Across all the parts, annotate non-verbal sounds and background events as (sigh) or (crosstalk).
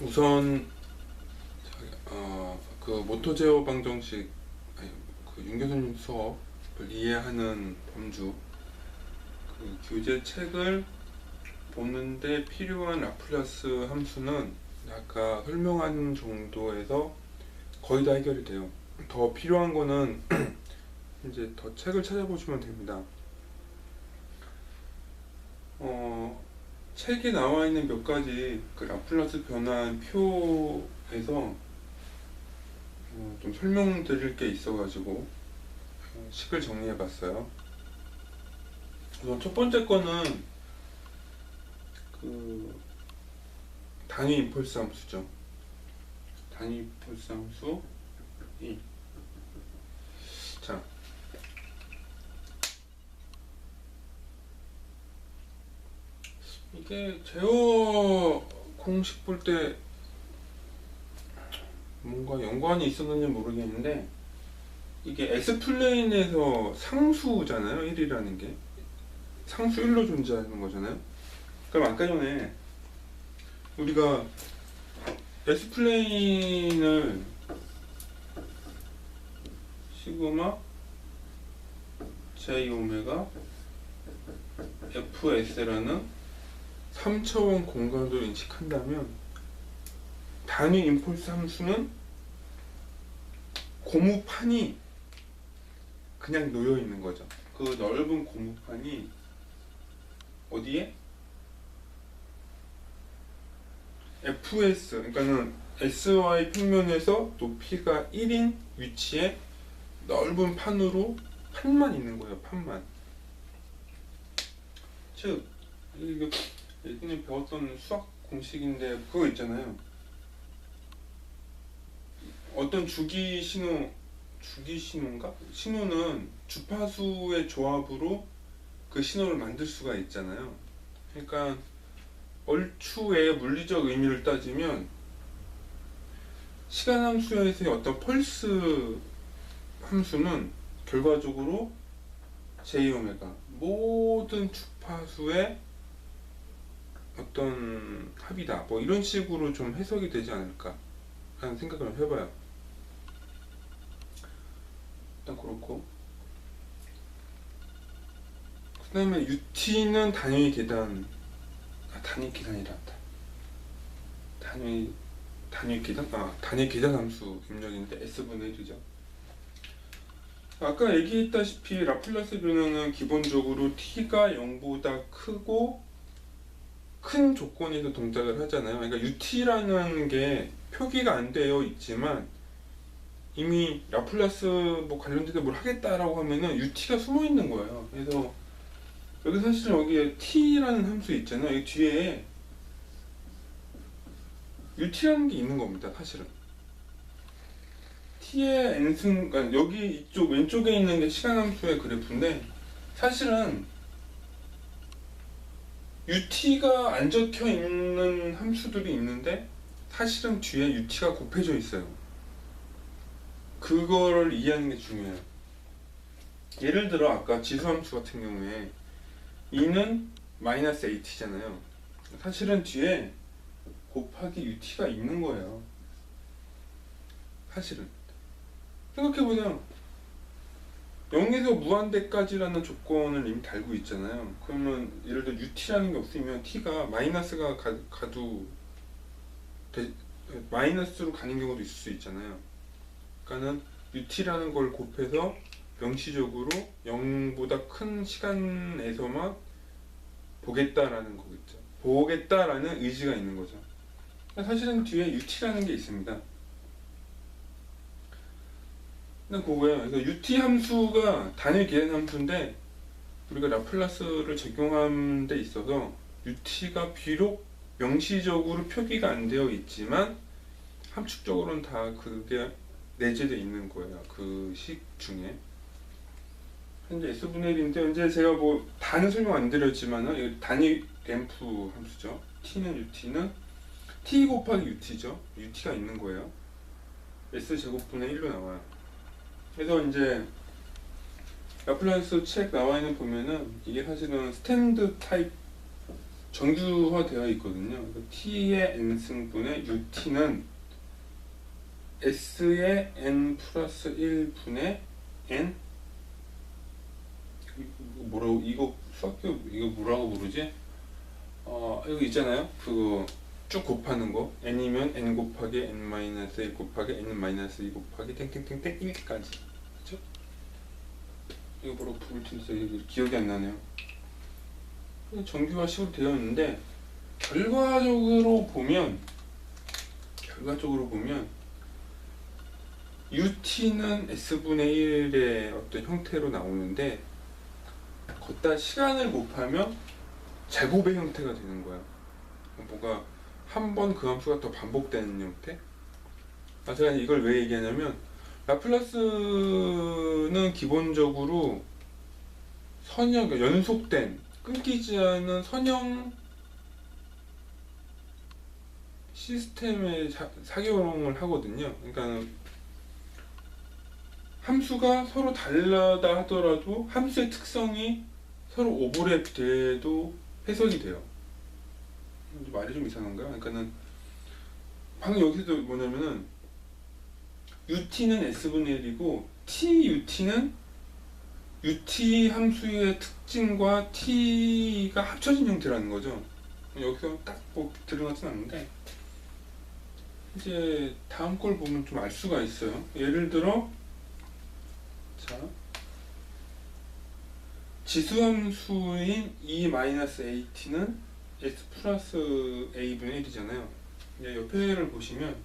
우선 어, 그 모토제어 방정식 아니, 그 윤 교수님 수업을 이해하는 범주 그 교재 책을 보는데 필요한 라플라스 함수는 아까 설명한 정도에서 거의 다 해결이 돼요. 더 필요한 거는 (clears throat) 이제 더 책을 찾아보시면 됩니다. 어, 책에 나와 있는 몇 가지 그 라플라스 변환 표에서 어, 좀 설명드릴 게 있어가지고 어, 식을 정리해봤어요. 우선 첫 번째 거는 그 단위 임펄스 함수죠. 단위 임펄스 함수 1. 이게 제어 공식 볼 때 뭔가 연관이 있었는지 모르겠는데 이게 S 플레인에서 상수잖아요. 1이라는 게 상수 1로 존재하는 거잖아요. 그럼 아까 전에 우리가 S 플레인을 시그마 J 오메가 FS라는 3차원 공간으로 인식한다면 단위 임펄스 함수는 고무판이 그냥 놓여 있는 거죠. 그 넓은 고무판이 어디에? FS 그러니까는 SY 평면에서 높이가 1인 위치에 넓은 판으로 판만 있는 거예요. 판만. 즉 이거 예전에 배웠던 수학 공식인데 그거 있잖아요. 어떤 주기 신호, 주기 신호인가? 신호는 주파수의 조합으로 그 신호를 만들 수가 있잖아요. 그러니까 얼추의 물리적 의미를 따지면 시간 함수에서의 어떤 펄스 함수는 결과적으로 j 오메가 모든 주파수의 어떤 합이다. 뭐 이런 식으로 좀 해석이 되지 않을까 하는 생각을 해봐요. 일단 그렇고 그 다음에 UT는 단위 계단 아 단위 계단이란다. 단위 단위 계단 아 단위 계단 함수 입력인데 s분의 1이죠. 아까 얘기했다시피 라플라스 변화는 기본적으로 t가 0보다 크고 큰 조건에서 동작을 하잖아요. 그러니까 ut라는 게 표기가 안 되어 있지만 이미 라플라스 뭐 관련돼서 뭘 하겠다라고 하면은 ut가 숨어 있는 거예요. 그래서 여기 사실 여기에 t라는 함수 있잖아요. 이 뒤에 ut라는 게 있는 겁니다. 사실은. t의 n승, 그러니까 여기 이쪽 왼쪽에 있는 게 시간 함수의 그래프인데 사실은 ut가 안 적혀 있는 함수들이 있는데 사실은 뒤에 ut가 곱해져 있어요. 그거를 이해하는 게 중요해요. 예를 들어 아까 지수함수 같은 경우에 2는 마이너스 at잖아요. 사실은 뒤에 곱하기 ut가 있는 거예요. 사실은. 생각해보면 0에서 무한대까지라는 조건을 이미 달고 있잖아요. 그러면 예를 들어 ut라는 게 없으면 t가 마이너스가 가, 대- 마이너스로 가는 경우도 있을 수 있잖아요. 그러니까는 ut라는 걸 곱해서 명시적으로 0보다 큰 시간에서만 보겠다라는 거겠죠. 보겠다라는 의지가 있는 거죠. 사실은 뒤에 ut라는 게 있습니다. 일단 그거예요. 그래서 ut 함수가 단일 계산 함수인데 우리가 라플라스를 적용하는 데 있어서 ut가 비록 명시적으로 표기가 안 되어 있지만 함축적으로는 다 그게 내재되어 있는 거예요. 그 식 중에. 현재 S분의 1인데 이제 제가 뭐 단은 설명 안 드렸지만은 이 단위 램프 함수죠. t는 ut는 t 곱하기 ut죠. ut가 있는 거예요. S 제곱분의 1로 나와요. 그래서 이제 라플라스 책 나와 있는 보면은 이게 사실은 스탠드 타입 정규화 되어 있거든요. 그래서 t의 n승분의 ut는 s의 n 플러스 1분의 n 이거 뭐라고 이거 수학교 이거 뭐라고 부르지? 어 여기 있잖아요. 그거 쭉 곱하는 거 n이면 n 곱하기 n 마이너스 1 곱하기 n 마이너스 2 곱하기 땡땡땡땡 1까지 그죠? 이거 뭐라고 부를 텐데 기억이 안 나네요. 정규화식으로 되어 있는데 결과적으로 보면 결과적으로 보면 UT는 S분의 1의 어떤 형태로 나오는데 걷다 시간을 곱하면 제곱의 형태가 되는 거야. 뭐가 한 번 그 함수가 더 반복되는 형태? 아, 제가 이걸 왜 얘기하냐면 라플라스는 기본적으로 선형, 그러니까 연속된 끊기지 않은 선형 시스템의 사, 사교용을 하거든요. 그러니까 함수가 서로 다르다 하더라도 함수의 특성이 서로 오버랩 돼도 해석이 돼요. 말이 좀 이상한가요? 그러니까는 방금 여기서 뭐냐면은 UT는 S분의 1이고 TUT는 UT 함수의 특징과 T가 합쳐진 형태라는 거죠. 여기서 딱뭐 드러나진 않는데 이제 다음 걸 보면 좀 알 수가 있어요. 예를 들어 자 지수함수인 E-AT는 x 플러스 a분의 1이잖아요. 이제 옆에를 보시면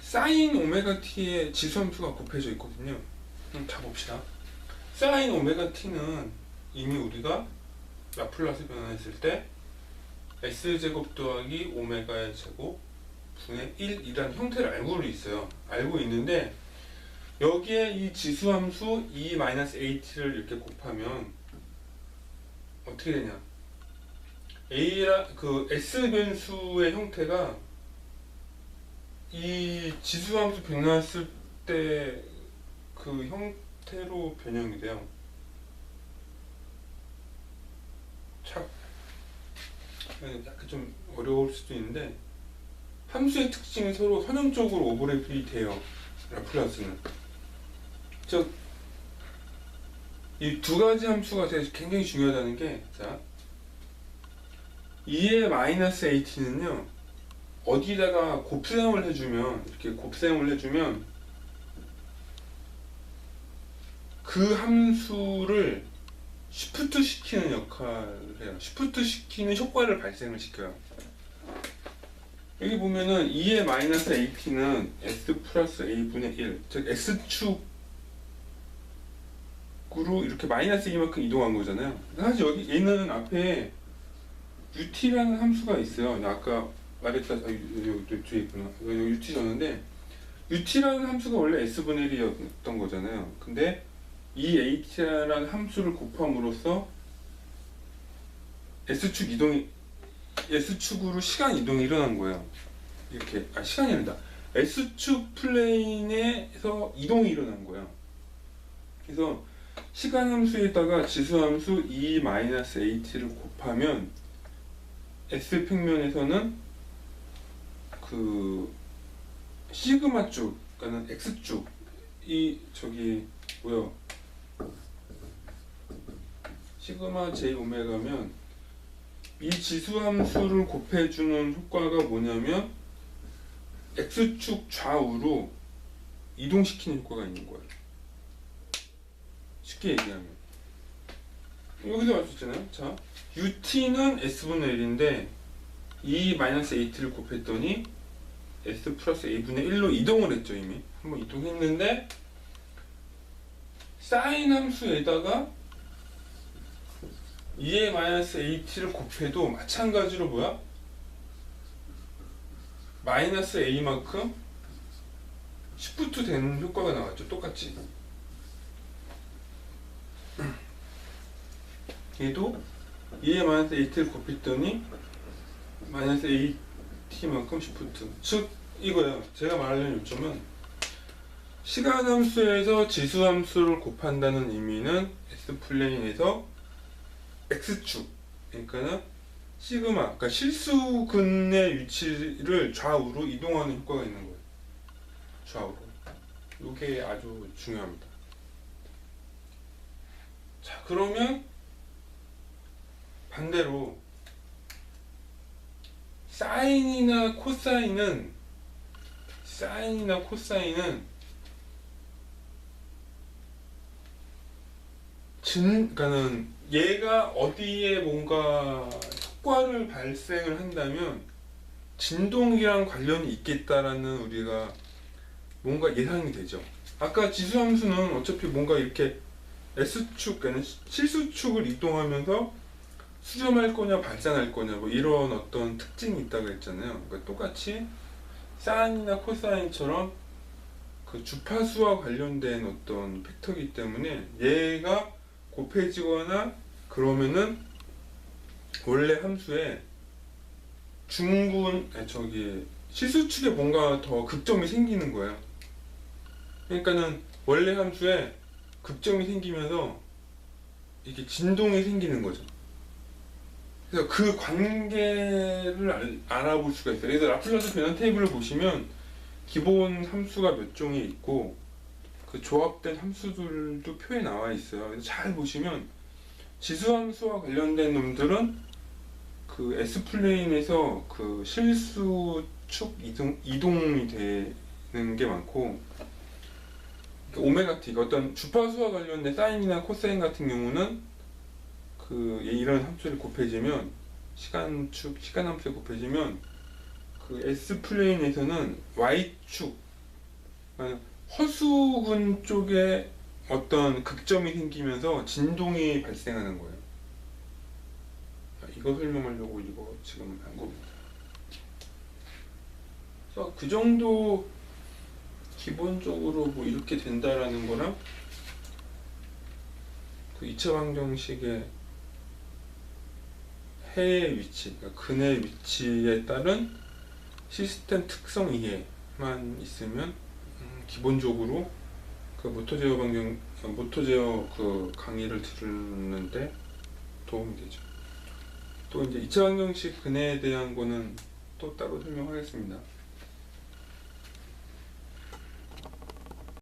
사인 오메가 t의 지수함수가 곱해져 있거든요. 그럼 자 봅시다. 사인 오메가 t는 이미 우리가 라플라스 변환했을 때 s 제곱 더하기 오메가의 제곱 분의 1이라는 형태를 알고 있어요. 알고 있는데 여기에 이 지수함수 e-at를 이렇게 곱하면 어떻게 되냐? a라 그 s 변수의 형태가 이 지수함수 변화했을 때 그 형태로 변형이 돼요. 참 약간 좀 어려울 수도 있는데 함수의 특징이 서로 선형적으로 오버랩이 돼요. 라플라스는. 즉, 이두 가지 함수가 굉장히 중요하다는 게, 자, 2의 마이너스 AT는요, 어디다가 곱셈을 해주면, 이렇게 곱셈을 해주면, 그 함수를 시프트 시키는 역할을 해요. 시프트 시키는 효과를 발생을 시켜요. 여기 보면은 2의 마이너스 AT는 S 플러스 A분의 1, 즉 X축 으로 이렇게 마이너스 2만큼 이동한 거잖아요. 사실 여기 얘는 앞에 UT라는 함수가 있어요. 나 아까 말했다, 아, 여기, 뒤에 있구나. 여기 UT 줬는데, UT라는 함수가 원래 S분의 1이었던 거잖아요. 근데 이 H라는 함수를 곱함으로써 S축 이동이 S축으로 시간 이동이 일어난 거예요. 이렇게 아 시간이 아니다. S축 플레인에서 이동이 일어난 거예요. 그래서 시간 함수에다가 지수 함수 E-AT를 곱하면 S 평면에서는 그 시그마 쪽, 그러니까 X축 이 저기 뭐요? 시그마 J 오메가면 이 지수함수를 곱해주는 효과가 뭐냐면 x축 좌우로 이동시키는 효과가 있는 거예요. 쉽게 얘기하면 여기서 알 수 있잖아요. 자, ut는 s분의 1인데 e-at를 곱했더니 s 플러스 a분의 1로 이동을 했죠 이미 한번 이동했는데 사인 함수에다가 2의 마이너스 AT를 곱해도 마찬가지로 뭐야? 마이너스 A만큼 시프트 되는 효과가 나왔죠. 똑같이. 얘도 2의 마이너스 AT를 곱했더니 마이너스 AT만큼 시프트. 즉 이거예요. 제가 말하려는 요점은 시간 함수에서 지수 함수를 곱한다는 의미는 S 플레인에서 X축 그러니까는 시그마 그러니까 실수근의 위치를 좌우로 이동하는 효과가 있는 거예요. 좌우로. 이게 아주 중요합니다. 자, 그러면 반대로 사인이나 코사인은 사인이나 코사인은 진, 그러니까는 얘가 어디에 뭔가 효과를 발생을 한다면 진동이랑 관련이 있겠다라는 우리가 뭔가 예상이 되죠. 아까 지수함수는 어차피 뭔가 이렇게 S축, 그러니까 실수축을 이동하면서 수렴할 거냐 발산할 거냐 뭐 이런 어떤 특징이 있다고 했잖아요. 그러니까 똑같이 사인이나 코사인처럼 그 주파수와 관련된 어떤 팩터이기 때문에 얘가 곱해지거나 그러면은 원래 함수에 중군 저기 실수축에 뭔가 더 극점이 생기는 거예요. 그러니까는 원래 함수에 극점이 생기면서 이게 진동이 생기는 거죠. 그래서 그 관계를 알, 알아볼 수가 있어요. 그래서 라플라스 변환 테이블을 보시면 기본 함수가 몇 종이 있고 그 조합된 함수들도 표에 나와 있어요. 그래서 잘 보시면 지수 함수와 관련된 놈들은 그 S 플레인에서 그 실수축 이동 이동이 되는 게 많고 그 오메가 t 어떤 주파수와 관련된 사인이나 코사인 같은 경우는 그 이런 함수를 곱해지면 시간축 시간 함수에 곱해지면 그 S 플레인에서는 Y축 그러니까 허수근 쪽에 어떤 극점이 생기면서 진동이 발생하는 거예요. 이거 설명하려고 이거 지금 한 겁니다. 그 정도 기본적으로 뭐 이렇게 된다라는 거랑 그 2차 방정식의 해의 위치, 그러니까 근의 위치에 따른 시스템 특성 이해만 있으면 음, 기본적으로 그 모토제어 방정 모토제어 그 강의를 들었는데 도움이 되죠. 또 이제 2차 방정식 근해에 대한 거는 또 따로 설명하겠습니다.